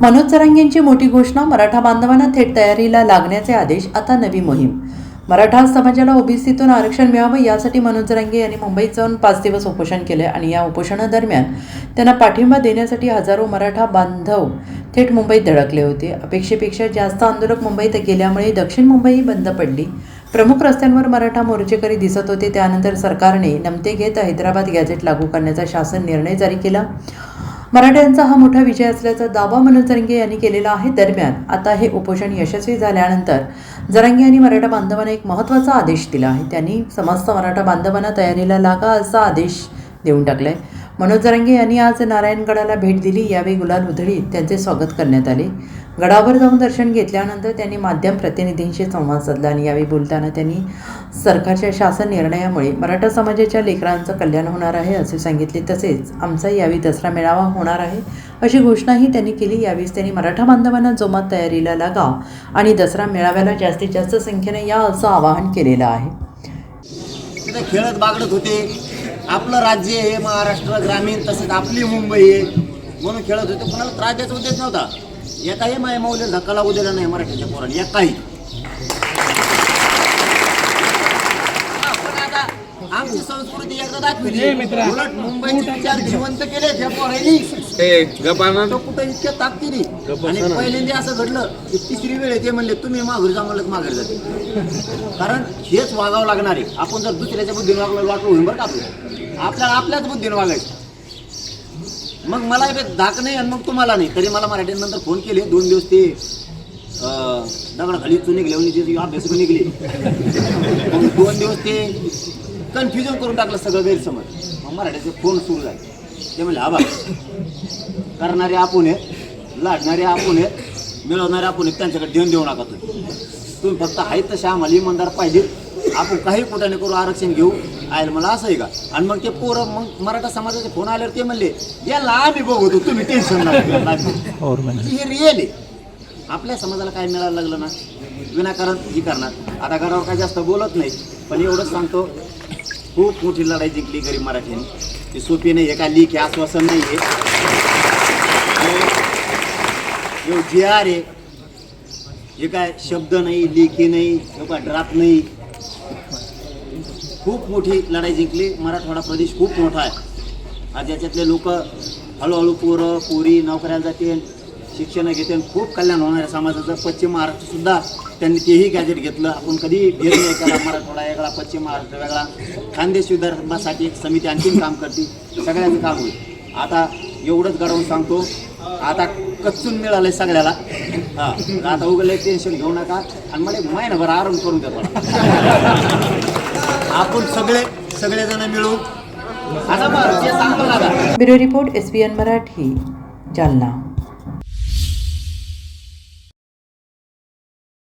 मनोज चरांगेंची मोठी घोषणा मराठा बांधवांना थेट तयारीला लागण्याचे आदेश आता नवी मोहीम. मराठा समाजाला ओबीसीतून आरक्षण मिळावं यासाठी मनोज जरांगे यांनी मुंबईत जाऊन पाच दिवस उपोषण केले आणि या उपोषणादरम्यान त्यांना पाठिंबा देण्यासाठी हजारो मराठा बांधव थेट मुंबईत धडकले होते. अपेक्षेपेक्षा जास्त आंदोलक मुंबईत गेल्यामुळे दक्षिण मुंबई बंद पडली. प्रमुख रस्त्यांवर मराठा मोर्चेकरी दिसत होते. त्यानंतर सरकारने नमते घेत हैदराबाद गॅझेट लागू करण्याचा शासन निर्णय जारी केला. मराठ्यांचा हा मोठा विजय असल्याचा दावा मनोज जरंगे यांनी केलेला आहे दरम्यान. आता हे उपोषण यशस्वी झाल्यानंतर जरंगे यांनी मराठा बांधवांना एक महत्त्वाचा आदेश दिला आहे. त्यांनी समस्त मराठा बांधवांना तयारीला लागा असा आदेश देऊन टाकलाय. मनोजरंगे यांनी आज नारायणगडाला भेट दिली यावेळी गुलाल उधळीत त्यांचे स्वागत करण्यात आले. गडावर जाऊन दर्शन घेतल्यानंतर त्यांनी माध्यम प्रतिनिधींशी संवाद साधला आणि यावेळी बोलताना त्यांनी सरकारच्या शासन निर्णयामुळे मराठा समाजाच्या लेकरांचं कल्याण होणार आहे असे सांगितले. तसेच आमचा यावेळी दसरा मेळावा होणार आहे अशी घोषणाही त्यांनी केली. यावेळी त्यांनी मराठा बांधवांना जोमात तयारीला लागा आणि दसरा मेळाव्याला जास्तीत जास्त संख्येने या असं आवाहन केलेलं आहे. खेळत बागडत होते. आपलं राज्य आहे महाराष्ट्र ग्रामीण तसंच आपली मुंबई आहे. म्हणून खेळत होते कोणाला त्रास द्यायचा उद्देश नव्हता. एकाही माय मौल्य धक्का लागू दिला नाही मराठीच्या पोरांनी एकाही आमची संस्कृती एकदा दाखवली. उलट मुंबईचे विचार जिवंत केले त्या पोरांनी तो कुठं इतक्या ताकदीने आणि पहिल्यांदा असं घडलं की तिसरी वेळ आहे ते म्हणले तुम्ही माघारी जा म्हणलं माघारी जाते. कारण हेच वागावं लागणार आहे. आपण जर दुसऱ्याच्या बुद्धीने वागलो वाटलं होईल बरं का आपलं आपल्याला आपल्याच बुद्धीने वागायचं. मग मला धाक नाही आणि मग तुम्हाला नाही. तरी मला मराठीनंतर फोन केले दोन दिवस ते अं, दगडाखाली चून त्याची अभ्यास पण निघले. मग दोन दिवस ते कन्फ्युजन करून टाकलं सगळं गैरसमज. मग मराठीचे फोन सुरू झाले. ते म्हणले आबा करणारे आपण आहेत. लाडणारे आपण आहेत मिळवणारे आपण आहेत त्यांच्याकडे देऊन देऊ नका तुम्ही. तुम्ही फक्त आहेत तसे आम्हाला इमानदार पाहिजे आपण काही कुठाने करू आरक्षण घेऊ? आयला मला असं आहे का? आणि मग ते पोरं मग मराठा समाजाचे फोन आल्यावर ते म्हणले याला आम्ही बघतो तुम्ही टेन्शन हे रिअल आहे. आपल्या समाजाला काय मिळायला लागलं ना? विनाकारण ही करणार. आता घरावर काय जास्त बोलत नाही पण एवढंच सांगतो खूप मोठी लढाई जिंकली गरीब मराठ्यांनी. ती सोपी नाही आहे का लीक आहे आश्वासन नाही आहे जे आर आहे हे काय शब्द नाही लेखी नाही हे काय ड्राफ्ट नाही. खूप मोठी लढाई जिंकली. मराठवाडा प्रदेश खूप मोठा आहे. आज याच्यातले लोक हळूहळू पोरं पोरी नोकऱ्याला जातील शिक्षण घेते खूप कल्याण होणार आहे समाजाचं. पश्चिम महाराष्ट्रसुद्धा त्यांनी तेही गॅजेट घेतलं. आपण कधी ढेर नाही मराठवाडा वेगळा पश्चिम महाराष्ट्र वेगळा. खानदेश विदर्भासाठी एक समिती आणखीन काम करते. सगळ्यांचं काम होईल. आता एवढंच घडवून सांगतो. आता कच्चून मिळालंय सगळ्याला. हा आता उघडलं टेन्शन घेऊ नका. आणि मला एक महिनाभर आराम करून देतो आपण सगळे सगळेजण मिळू आता सांगतो आता. Bureau report S B N Marathi Jalna.